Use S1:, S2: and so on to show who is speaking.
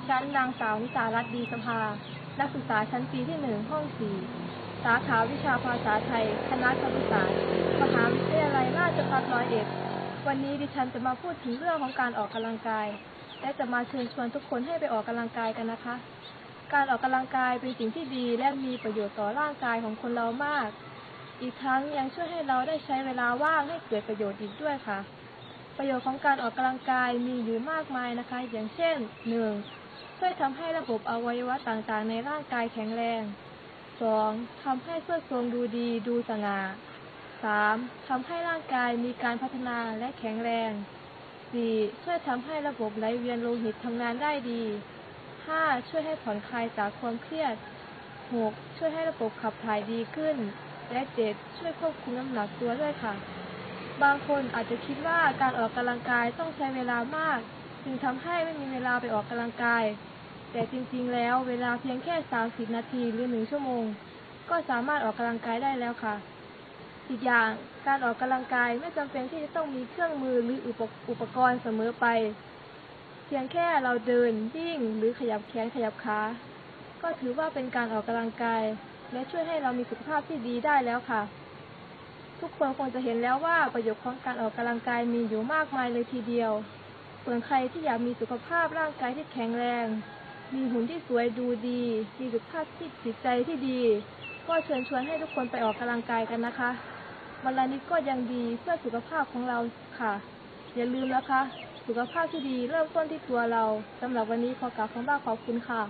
S1: ดิฉันนางสาวนิสารัตน์ดีสภา นักศึกษาชั้นปีที่หนึ่งห้องสี่สาขาวิชาภาษาไทย คณะครุศาสตร์มหาวิทยาลัยราชภัฏร้อยเอ็ด วันนี้ดิฉันจะมาพูดถึงเรื่องของการออกกำลังกาย และจะมาเชิญชวนทุกคนให้ไปออกกำลังกายกันนะคะ การออกกำลังกายเป็นสิ่งที่ดีและมีประโยชน์ต่อร่างกายของคนเรามาก อีกทั้งยังช่วยให้เราได้ใช้เวลาว่างให้เกิดประโยชน์อีกด้วยค่ะประโยชน์ของการออกกำลังกายมีอยู่มากมายนะคะ อย่างเช่น 1. ช่วยทำให้ระบบอวัยวะต่างๆ ในร่างกายแข็งแรง 2. ทำให้เสื้อทรงดูดีดูสง่า 3. ทำให้ร่างกายมีการพัฒนาและแข็งแรง 4. ช่วยทำให้ระบบไหลเวียนโลหิตทำงานได้ดี 5. ช่วยให้ผ่อนคลายจากความเครียด 6. ช่วยให้ระบบขับถ่ายดีขึ้น และ 7. ช่วยควบคุมน้ำหนักตัวด้วยค่ะ บางคนอาจจะคิดว่าการออกกำลังกายต้องใช้เวลามาก จึงทำให้ไม่มีเวลาไปออกกำลังกาย แต่จริงๆ แล้วเวลาเพียงแค่ 30 นาทีหรือ 1 ชั่วโมง ก็สามารถออกกำลังกายได้แล้วค่ะ อีกอย่างการออกกำลังกายไม่จำเป็นที่จะต้องมีเครื่องมือหรืออุปอุปกรณ์เสมอไป เพียงแค่เราเดินวิ่งหรือขยับแขนขยับขาก็ถือว่าเป็นการออกกำลังกาย และช่วยให้เรามีสุขภาพที่ดีได้แล้วค่ะ ทุกคนคงจะเห็นแล้วว่าประโยชน์ของการออกกำลังกายมีอยู่มากมายเลยทีเดียว ส่วนใครที่อยากมีสุขภาพร่างกายที่แข็งแรง มีหุ่นที่สวยดูดี มีสุขภาพที่จิตใจที่ดี ก็เชิญชวนให้ทุกคนไปออกกำลังกายกันนะคะวันละนิดก็ยังดีเพื่อสุขภาพของเราค่ะ อย่าลืมนะคะ สุขภาพที่ดีเริ่มต้นที่ตัวเราสำหรับวันนี้ขอกล่าวคำว่าขอบคุณค่ะ